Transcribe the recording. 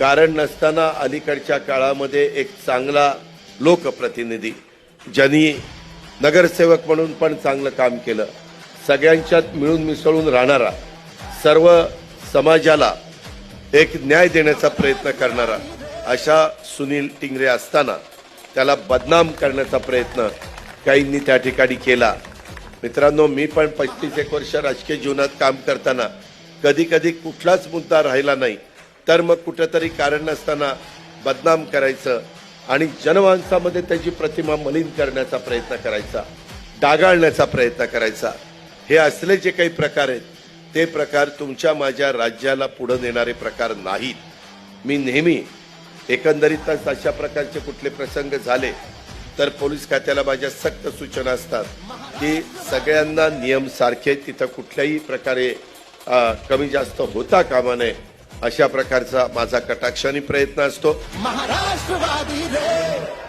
कारण नसताना अलीकडच्या काळामध्ये एक चांगला लोकप्रतिनिधी ज्यांनी नगरसेवक म्हणून पण चांगलं काम केलं सगळ्यांच्यात मिळून मिसळून राहणारा सर्व समाजाला एक न्याय देण्याचा प्रयत्न करणारा अशा सुनील टिंगरे असताना त्याला बदनाम करण्याचा प्रयत्न काहींनी त्या ठिकाणी केला. मित्रांनो मी पण पस्तीस एक वर्ष राजकीय जीवनात काम करताना कधी कधी कुठलाच मुद्दा राहिला नाही. तर मग कुठेतरी कारण नसताना बदनाम करायचं आणि जनमानसामध्ये त्याची प्रतिमा मलिन करण्याचा प्रयत्न करायचा डागाळण्याचा प्रयत्न करायचा. हे असले जे काही प्रकार आहेत ते प्रकार तुमच्या माझ्या राज्याला पुढे नेणारे प्रकार नाहीत. मी नेहमी एकंदरीतच अशा प्रकारचे कुठले प्रसंग झाले तर पोलीस खात्याला माझ्या सक्त सूचना असतात की सगळ्यांना नियम सारखे तिथं कुठल्याही प्रकारे कमी जास्त होता कामा नये. अशा प्रकारचा माझा कटाक्षाने प्रयत्न असतो. महाराष्ट्रवादी रे!